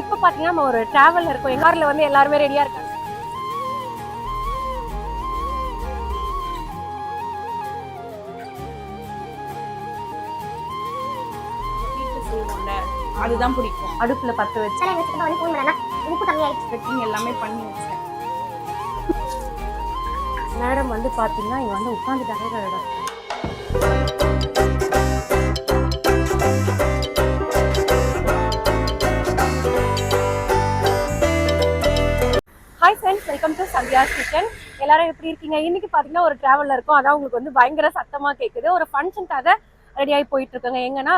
இப்போ பார்த்தீங்கன்னா நம்ம ஒரு டிராவலில் இருக்கோம். எங்க காரில் வந்து எல்லாருமே ரெடியாக இருக்காங்க. அதுதான் பிடிக்கும். அடுப்பில் பற்ற வச்சு. உப்பு கம்மியாயிடுச்சு ட்ரெக்கிங் எல்லாமே பண்ணி வச்சேன். மேடம் வந்து பார்த்தீங்கன்னா இங்கே வந்து உட்காந்துட்டாங்க வெல்கம் டு சந்தியா கிச்சன் எல்லாரும் எப்படி இருக்கீங்க? இன்னைக்கு பார்த்தீங்கன்னா ஒரு டிராவலில் இருக்கும். அதான் உங்களுக்கு வந்து பயங்கர சத்தமாக கேட்குது ஒரு ஃபங்க்ஷனுக்காக ரெடி ஆகி போயிட்டு இருக்காங்க. எங்கன்னா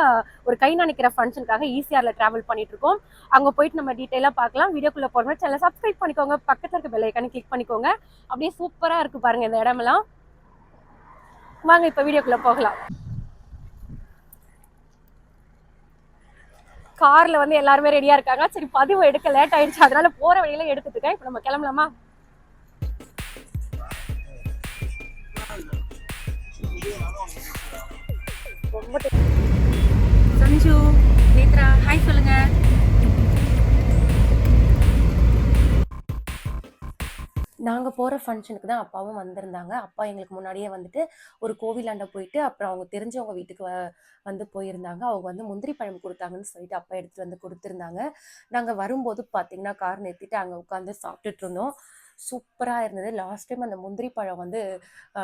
ஒரு கை நினைக்கிற ஃபங்க்ஷனுக்காக ஈசிஆரில் ட்ராவல் பண்ணிட்டு இருக்கோம். அங்கே போயிட்டு நம்ம டீட்டெயிலாக பார்க்கலாம் வீடியோக்குள்ளே போகிற சேனலை சப்ஸ்கிரைப் பண்ணிக்கோங்க. பக்கத்தில் இருக்க பெல்லைக்கானு கிளிக் பண்ணிக்கோங்க. அப்படியே சூப்பராக இருக்கு பாருங்க இந்த இடமெல்லாம். வாங்க இப்போ வீடியோக்குள்ளே போகலாம். காரில் வந்து எல்லாருமே ரெடியாக இருக்காங்க. சரி பதிவு எடுக்க லேட் ஆயிடுச்சு. அதனால போகிற வழியில எடுத்துட்டு இருக்கேன். இப்போ நம்ம கிளம்பலாமா? சஞ்சு நேத்ரா ஹாய் சொல்லுங்க. நாங்கள் போகிற ஃபங்க்ஷனுக்கு தான் அப்பாவும் வந்திருந்தாங்க. அப்பா எங்களுக்கு முன்னாடியே வந்துட்டு ஒரு கோவிலாண்ட போயிட்டு அப்புறம் அவங்க தெரிஞ்சவங்க வீட்டுக்கு வ- வந்து போயிருந்தாங்க. அவங்க வந்து முந்திரி பழம் கொடுத்தாங்கன்னு சொல்லிட்டு அப்பா எடுத்துகிட்டு வந்து கொடுத்துருந்தாங்க. நாங்கள் வரும்போது பார்த்தீங்கன்னா கார் நிறுத்திட்டு அங்கே உட்காந்து சாப்பிட்டுட்டு இருந்தோம். சூப்பராக இருந்தது. லாஸ்ட் டைம் அந்த முந்திரி பழம் வந்து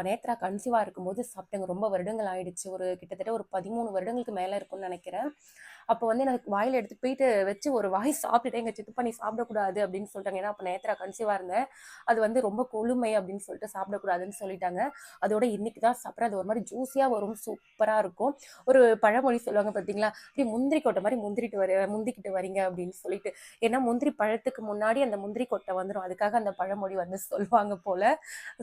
நேத்ரா கன்சீவாக இருக்கும்போது சாப்பிட்டேங்க. ரொம்ப வருடங்கள் ஆயிடுச்சு. ஒரு கிட்டத்தட்ட ஒரு பதிமூணு வருடங்களுக்கு மேலே இருக்கும்னு நினைக்கிறேன். அப்போ வந்து எனக்கு வாயில் எடுத்துட்டு போயிட்டு வச்சு ஒரு வாய் சாப்பிட்டுட்டு எங்கள் சித்து பண்ணி சாப்பிடக்கூடாது அப்படின்னு சொல்லிட்டாங்க. ஏன்னா அப்போ நேத்ரா கன்சீவாக இருந்தேன். அது வந்து ரொம்ப கொழுமை அப்படின்னு சொல்லிட்டு சாப்பிடக்கூடாதுன்னு சொல்லிட்டாங்க. அதோட இன்னைக்கு தான் சாப்பிட்றேன். அது ஒரு மாதிரி ஜூஸியாக வரும். சூப்பராக இருக்கும். ஒரு பழமொழி சொல்லுவாங்க பார்த்தீங்களா அப்படி முந்திரி கொட்டை மாதிரி முந்திரிட்டு வர முந்திக்கிட்டு வரீங்க அப்படின்னு சொல்லிட்டு. ஏன்னா முந்திரி பழத்துக்கு முன்னாடி அந்த முந்திரி கொட்டை வந்துடும் அதுக்காக அந்த பழமொழி வந்து சொல்லுவாங்க போல.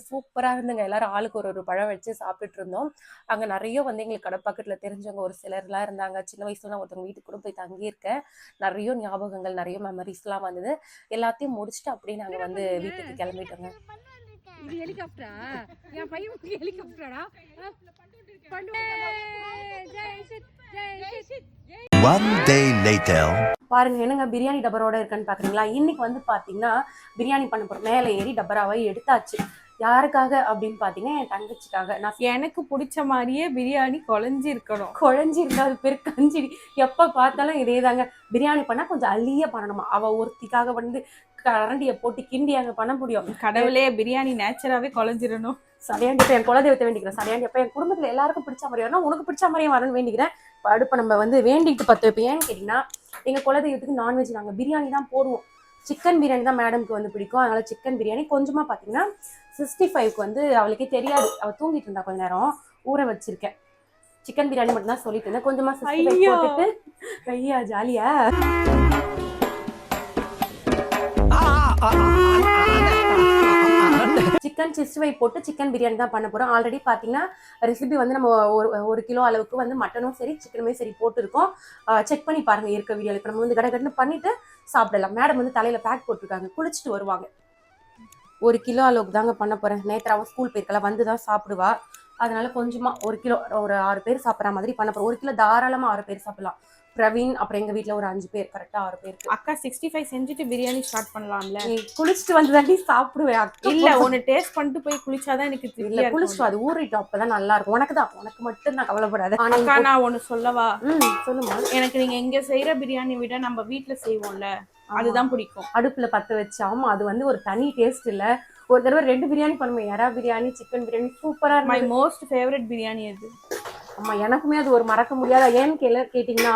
சூப்பராக இருந்துங்க. எல்லாரும் ஆளுக்கு ஒரு ஒரு பழம் வச்சு சாப்பிட்டுட்டு இருந்தோம். அங்கே நிறைய வந்து எங்களுக்கு கடை பக்கத்தில் தெரிஞ்சவங்க ஒரு சிலர்லாம் இருந்தாங்க. சின்ன வயசுல ஒருத்தவங்க வீட்டுக்கு கூட போய் தங்கியிருக்கேன். நிறைய ஞாபகங்கள் நிறைய மெமரிஸ்லாம் வந்தது. எல்லாத்தையும் முடிச்சுட்டு அப்படியே நாங்கள் வந்து வீட்டுக்கு கிளம்பிட்டோங்க. இது ஹெலிகாப்டரா என் பையன் ஹெலிகாப்டரா One day later. பாருங்க என்னங்க பிரியாணி டபரோட இருக்குன்னு பாக்குறீங்களா? இன்னைக்கு வந்து பாத்தீங்கன்னா பிரியாணி பண்ண போறோம் மேலே ஏறி டபராவை எடுத்தாச்சு. யாருக்காக அப்படின்னு பாத்தீங்கன்னா என் தங்கச்சிக்காக. நான் எனக்கு பிடிச்ச மாதிரியே பிரியாணி குழஞ்சி இருக்கணும் குழஞ்சி இருந்தா அது பேர் கஞ்சிடி. எப்ப பார்த்தாலும் இதே தாங்க பிரியாணி பண்ணா கொஞ்சம் அள்ளிய பண்ணணுமா? அவ ஒருத்திக்காக வந்து கரண்டியை போட்டு கிண்டி அங்க பண்ண முடியும். கடவுளே பிரியாணி நேச்சராகவே குழஞ்சிடணும். சரியாண்டி இப்ப என் குலதெய்வத்தை வேண்டிக்கிறேன். சரியாண்டி அப்ப என் குடும்பத்துல எல்லாருக்கும் பிடிச்ச மாதிரி வரணும். உனக்கு பிடிச்ச மாதிரியே வரணும்னு வேண்டிக்கிறேன். இப்ப அடுப்ப நம்ம வந்து வேண்டிட்டு பத்து வைப்போம் ஏன்னு கேட்டீங்கன்னா எங்க குலதெய்வத்துக்கு நான்வெஜ் நாங்க பிரியாணி தான் போடுவோம். சிக்கன் பிரியாணி தான் மேடம்க்கு வந்து பிடிக்கும். அதனால சிக்கன் பிரியாணி கொஞ்சமா பாத்தீங்கன்னா சிக்ஸ்டி ஃபைவ்க்கு வந்து அவளுக்கே தெரியாது. அவ தூங்கிட்டு இருந்தா கொஞ்ச நேரம். ஊற வச்சிருக்கேன். சிக்கன் பிரியாணி மட்டும் தான் சொல்லிட்டு இருந்தேன். கொஞ்சமா சிக்ஸ்டி ஃபைவ் ஐயோ. போட்டுட்டு ஐயா ஜாலியா. சிஸ்ட் சிக்ஸ்டி போட்டு சிக்கன் பிரியாணி தான் பண்ண போறோம். ஆல்ரெடி பார்த்தீங்கன்னா ரெசிபி வந்து நம்ம ஒரு ஒரு கிலோ அளவுக்கு வந்து மட்டனும் சரி சிக்கனுமே சரி போட்டிருக்கோம். செக் பண்ணி பாருங்க இருக்க வீடியோ இப்போ நம்ம வந்து கட கடன்னு பண்ணிட்டு சாப்பிடலாம். மேடம் வந்து தலையில பேக் போட்டிருக்காங்க. குளிச்சுட்டு வருவாங்க. ஒரு கிலோ அளவுக்கு தாங்க பண்ண போறேன். நேற்று அவன் ஸ்கூல் போயிருக்கலாம் வந்து தான் சாப்பிடுவா. அதனால கொஞ்சமா ஒரு கிலோ ஒரு ஆறு பேர் சாப்பிட்ற மாதிரி பண்ண போறோம். ஒரு கிலோ தாராளமா ஆறு பேர் சாப்பிடலாம். பிரவீன் அப்புறம் எங்க வீட்ல ஒரு அஞ்சு பேர் கரெக்டா ஆறு பேருக்கு அக்கா சிக்ஸ்டி ஃபைவ் செஞ்சுட்டு பிரியாணி ஸ்டார்ட் பண்ணலாம்ல? நீ குளிச்சுட்டு வந்து தாண்டி சாப்பிடுவேன் இல்ல ஒன்னு டேஸ்ட் பண்ணிட்டு போய் குளிச்சாதான் எனக்கு இல்ல திருப்தியா குளிச்சுட்டு அது ஊறிட்டு அப்பதான் நல்லா இருக்கும் உனக்கு தான் உனக்கு மட்டும் நான் கவலைப்படாத. அக்கா நான் ஒன்னு சொல்லவா? ம் சொல்லுமா. எனக்கு நீங்க எங்க செய்யற பிரியாணி விட நம்ம வீட்ல செய்வோம்ல அதுதான் பிடிக்கும். அடுப்புல பத்த வச்சு ஆமா அது வந்து ஒரு தனி டேஸ்ட் இல்ல. ஒரு தடவை ரெண்டு பிரியாணி பண்ணுவேன் எறா பிரியாணி சிக்கன் பிரியாணி சூப்பரா மை இருந்தது. மோஸ்ட் ஃபேவரட் பிரியாணி அது. ஆமா எனக்குமே அது ஒரு மறக்க முடியாத ஏன்னு கேள கேட்டிங்கன்னா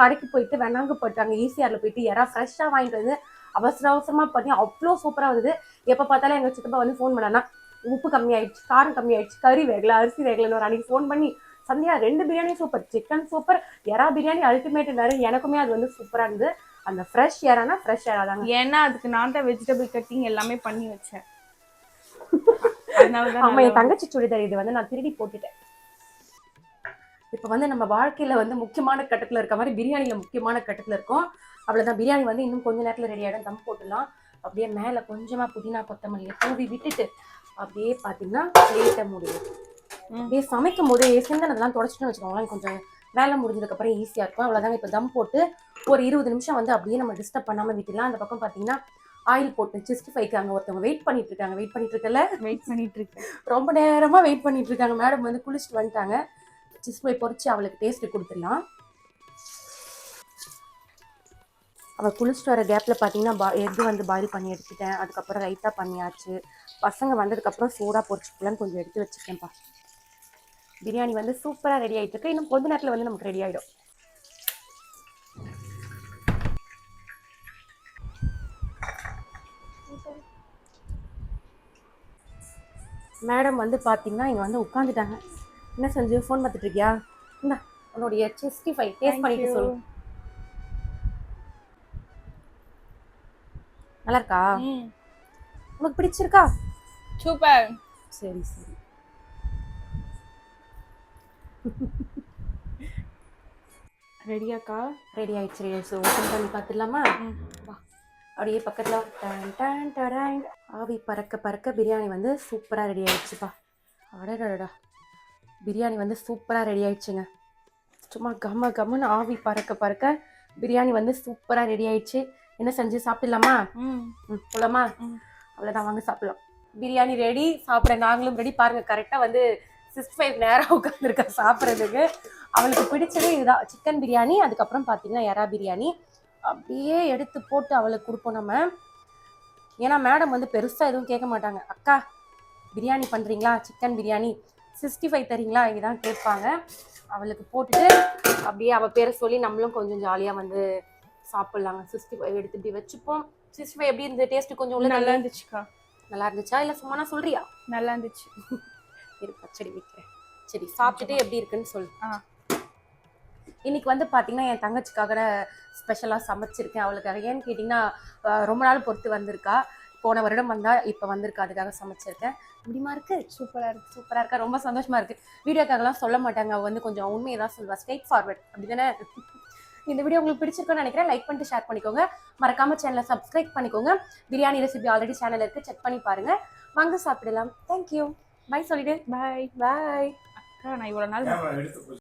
கடைக்கு போயிட்டு வெண்ணாங்க போட்டாங்க ஈசிஆர்ல போயிட்டு எறா ஃப்ரெஷ்ஷா வாங்கிட்டு வந்து அவசர அவசரமா பண்ணி அவ்வளோ சூப்பரா வந்தது. எப்ப பார்த்தாலும் எங்க சித்தப்பா வந்து ஃபோன் பண்ணானா உப்பு கம்மி ஆயிடுச்சு காரம் கம்மி ஆயிடுச்சு கறி வேகல அரிசி வேகலன்னு ஒரு அன்னைக்கு ஃபோன் பண்ணி சந்தியா ரெண்டு பிரியாணி சூப்பர் சிக்கன் சூப்பர் எறா பிரியாணி அல்டிமேட் எனக்குமே அது வந்து சூப்பரா இருந்தது. அந்த ஃப்ரெஷ் எறானா ஃப்ரெஷ் எறா தாங்க ஏன்னா அதுக்கு நான் தான் வெஜிடபிள் கட்டிங் எல்லாமே பண்ணி வச்சேன். ஆமா என் தங்கச்சி சுடிதார் இது வந்து நான் திருடி போட்டுட்டேன். இப்ப வந்து நம்ம வாழ்க்கையில வந்து முக்கியமான கட்டத்துல இருக்க மாதிரி பிரியாணில முக்கியமான கட்டத்துல இருக்கும். அவ்வளவுதான். பிரியாணி வந்து இன்னும் கொஞ்ச நேரத்துல ரெடி ஆயிடும். தம் போட்டுலாம் அப்படியே மேல கொஞ்சமா புதினா கொத்தமல்லியை தூவி விட்டுட்டு அப்படியே பாத்தீங்கன்னா பிளேட்டை முடியும். அப்படியே சமைக்கும் போது சிந்தனதெல்லாம் தொடச்சிட்டு வச்சுக்கோங்களேன். கொஞ்சம் வேலை முடிஞ்சதுக்கு அப்புறம் ஈஸியா இருக்கும். அவ்வளவுதாங்க இப்ப தம் போட்டு ஒரு இருபது நிமிஷம் வந்து அப்படியே நம்ம டிஸ்டர்ப் பண்ணாமல் விட்டுலாம் அந்த பக்கம் பார்த்தீங்கன்னா ஆயில் போட்டு சிக்ஸ்டி ஃபைவ்க்கு அங்கே ஒருத்தவங்க வெயிட் பண்ணிட்டு இருக்காங்க. வெயிட் பண்ணிட்டு இருக்கல? வெயிட் பண்ணிட்டு இருக்கேன் ரொம்ப நேரமாக வெயிட் பண்ணிட்டு இருக்காங்க. மேடம் வந்து குளிச்சுட்டு வந்துட்டாங்க. சிஸ்மை பொறிச்சு அவளுக்கு டேஸ்ட்டு கொடுத்துடலாம். அவள் குளிச்சுட்டு வர கேப்பில் பார்த்தீங்கன்னா பா எக்கு வந்து பாயில் பண்ணி எடுத்துட்டேன். அதுக்கப்புறம் ரைத்தா பண்ணியாச்சு. பசங்க வந்ததுக்கப்புறம் சூடாக பொறிச்சுக்கலான்னு கொஞ்சம் எடுத்து வச்சுருக்கேன்ப்பா. பிரியாணி வந்து சூப்பராக ரெடி ஆகிட்டு இருக்கு. இன்னும் கொஞ்ச நேரத்தில் வந்து நமக்கு ரெடி ஆகிடும் மேடம் வந்து பார்த்தீங்கன்னா இங்கே வந்து உட்காந்துட்டாங்க என்ன செஞ்சு ஃபோன் பார்த்துட்டு இருக்கியா இந்த உன்னுடைய சிக்ஸ்டி ஃபைவ் டேஸ்ட் பண்ணிட்டு சொல்லு. நல்லா இருக்கா உனக்கு பிடிச்சிருக்கா? சூப்பர். சரி சரி. ரெடியாக்கா? ரெடி ஆயிடுச்சு. ரெடி ஆயிடுச்சு ஓப்பன் பண்ணி பார்த்துடலாமா. வா. அப்படியே பக்கத்தில் டன் டன் டடாங். ஆவி பறக்க பறக்க பிரியாணி வந்து சூப்பராக ரெடி ஆயிடுச்சுப்பா. அடடடா பிரியாணி வந்து சூப்பராக ரெடி ஆயிடுச்சுங்க. சும்மா கம்ம கம்மன்னு ஆவி பறக்க பறக்க பிரியாணி வந்து சூப்பராக ரெடி ஆயிடுச்சு. என்ன செஞ்சு சாப்பிடலாமா? போலாமா. அவ்வளோதான் வாங்க சாப்பிடலாம். பிரியாணி ரெடி சாப்பிட நாங்களும் ரெடி பாருங்க கரெக்டாக வந்து சிக்ஸ்டி ஃபைவ் நேரம் உட்காந்துருக்கா சாப்பிட்றதுக்கு. அவளுக்கு பிடிச்சதே இதுதான். சிக்கன் பிரியாணி அதுக்கப்புறம் பார்த்தீங்கன்னா எறா பிரியாணி. அப்படியே எடுத்து போட்டு அவளுக்கு கொடுப்போம் நம்ம. ஏன்னா மேடம் வந்து பெருசாக எதுவும் கேட்க மாட்டாங்க. அக்கா பிரியாணி பண்ணுறீங்களா சிக்கன் பிரியாணி? சிக்ஸ்டி ஃபைவ் தரீங்களா? இதுதான் கேட்பாங்க. அவளுக்கு போட்டுட்டு அப்படியே அவள் பேரை சொல்லி நம்மளும் கொஞ்சம் ஜாலியாக வந்து சாப்பிட்லாங்க. சிக்ஸ்டி ஃபைவ் எடுத்து இப்படி வச்சுப்போம். சிக்ஸ்டி ஃபைவ் எப்படி இருந்தது? டேஸ்ட் கொஞ்சம் உள்ள நல்லா இருந்துச்சுக்கா. நல்லா இருந்துச்சா? இல்லை சும்மா சொல்றியா? நல்லா இருந்துச்சு. இரு பச்சடி வைக்கிறேன். சரி சாப்பிட்டுட்டு எப்படி இருக்குன்னு சொல்லு. ஆ. இன்னைக்கு வந்து பார்த்தீங்கன்னா என் தங்கச்சிக்காக ஸ்பெஷலாக சமைச்சிருக்கேன் அவளுக்காக. ஏன்னு கேட்டிங்கன்னா ரொம்ப நாள் பொறுத்து வந்திருக்கா. போன வருடம் வந்தா இப்போ வந்திருக்கா. அதுக்காக சமைச்சிருக்கேன். இப்படிமா இருக்கு? சூப்பராக இருக்கு சூப்பராக இருக்கா? ரொம்ப சந்தோஷமா இருக்கு. வீடியோக்காகலாம் சொல்ல மாட்டாங்க. அவ வந்து கொஞ்சம் உண்மையை தான் சொல்லுவா. ஸ்ட்ரெயிட் ஃபார்வர்ட் அப்படிதானே? இந்த வீடியோ உங்களுக்கு பிடிச்சிருக்கும்னு நினைக்கிறேன். லைக் பண்ணிட்டு ஷேர் பண்ணிக்கோங்க. மறக்காம சேனலை சப்ஸ்கிரைப் பண்ணிக்கோங்க. பிரியாணி ரெசிபி ஆல்ரெடி சேனல் இருக்கு. செக் பண்ணி பாருங்க. வாங்க சாப்பிடலாம். தேங்க்யூ பை சொல்லிடு. பாய் பாய் அக்கா நான் இவ்வளோ நாள்